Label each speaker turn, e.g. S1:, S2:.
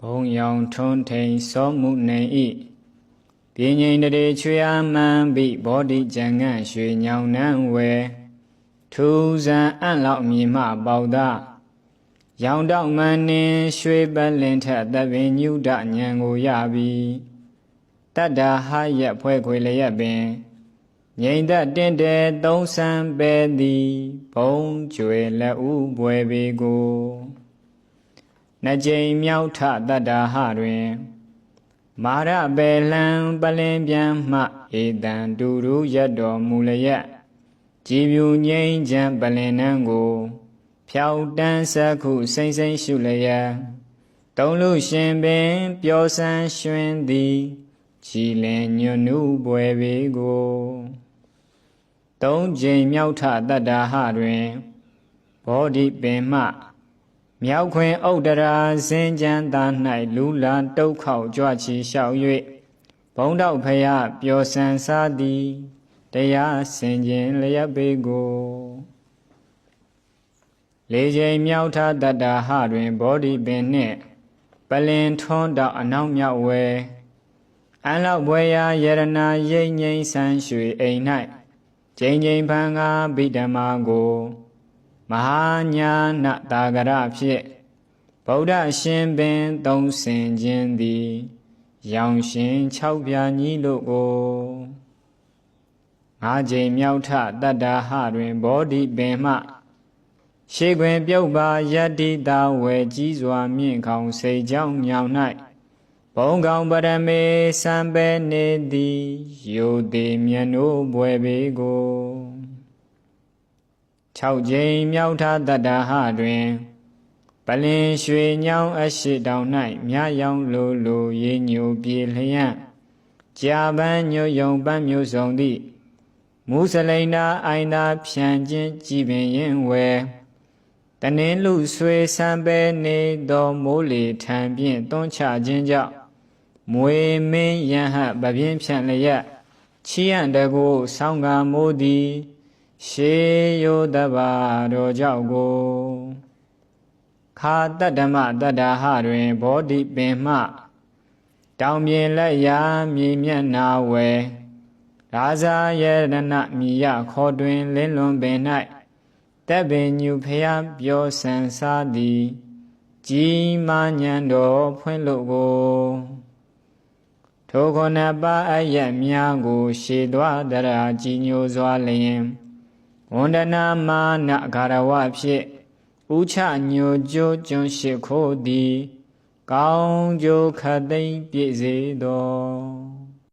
S1: ဘုံရောင်ထွန်းထိန်စောမှုနေဤပြင်းငိန်တရေချွေအားမှန်ပိဘောဓိကြံငန့်ရွှေညောင်နှံဝဲထူဇံအံ့လောက်မြင်မှပေါသာရောင်တောက်မန်းနှင်းရွှေပလင်ထက်သဗ္ဗညုဒညံကိုရပြီတတ္တာဟရက်ဖွဲ့ခွေလျက်ပင်ငိမ့်သက်တင့်တယ်သုံးဆံပဲသည်ဘုံကျွေလက်ဥပွဲပေကို နှစ်ကြိမ်မြောက်ထတတ္တာဟတွင် မာရပေလံပလင်ပြန်မှဧတံတူရူရတ်တော်မူလျက်ကြည်ပြူငိမ့်ချံပလင်နှံကို ဖြောက်တန်းစက္ခုစိမ့်စိမ့်ရှုလျက်တုံးလူရှင်ပင်ပျော်ဆန်းရွှင်သည်ကြည်လင်ညွတ်နုပွဲပေကိုသုံးကြိမ်မြောက်ထတတ္တာဟတွင်ဘောဓိပင်မှ မြောက်ခွင်ဥဒ္ဒရာစင်ကြံသား၌လူလာတုတ်ခေါကြွချီလျှောက်၍ဘုံတော့ဖရပျော်ဆန်စားသည်တရားစင်ကျင်လျက်ပေကိုလေချိန်မြောက်ထတတ္တာဟတွင်ဘောဓိပင်နှင့်ပလင်ထွန်းတောက်အနောက်မြောက်ဝဲအန်လောက်ဘွယ်ရာယရနာရိမ့်ငိမ့်ဆန်းရွှေအိမ်၌ကျိန်ကျိန်ဖန်ကားဗိဓမ္မာကို မဟာညာဏတာဂရဖြင့်ဗုဒ္ဓရှင်ပင်သုံးဆင်ခြင်းသည်ရောင်ရှင်၆ပြာကြီးတို့ကိုငါးကြိမ်မြောက်ထတတ္တာဟတွင်ဘောဓိပင်မှရှေခွင်ပြုတ်ပါယတ္တိတာဝယ်ကြီးစွာမြင့်ခေါင်စိတ်ကြောင့်ညောင်၌ဘုံကောင်ပရမေစံပဲနေသည်ယိုသေးမြတ်နိုးဘွယ်ပေကို 6ကြိမ်မြောက်ထားတတ္တဟတွင်ပလင်ရွှေညောင်းအရှိတောင်၌မြရောင်လိုလိုရေညိုပြေလျံ့ကြာပန်းညွယုံပန်းမျိုးစုံသည့်မူစလိန်နာအိုင်သာဖြန့်ခြင်းကြည်ပင်ရင်ဝဲတနင်းလူဆွေဆံပဲနေသောမိုးလေထံဖြင့်တွန်းချခြင်းကြောင့်မွေမင်းယဟပပြင်းဖြန့်လျက်ချီယံတကူဆောင်းကမိုးသည် ရှေယောတဘာတော်ကြောင့်ကိုခာတတ္တမတတ္တာဟတွင်ဘောဓိပင်မှ တောင်ပြင်လက်ရာမြေမျက်နာဝဲရာဇာယေရဏမိယခေါ်တွင်လင်းလွန်ပင်၌တပ်ပင်ညူဖျားပြောဆန်စားသည်ကြီးမားညံတော်ဖွင့်လို့ကိုထိုခုနပါအယက်များကိုရှေသွားတရာကြီးညိုစွာလျင် ဝန္ဒနာမာနဂရဝဖြင့်ဥချညိုကြိုးကျွန်းရှိခိုးသည် ကောင်းကျိုးခတ်သိမ့်ပြည့်စေသော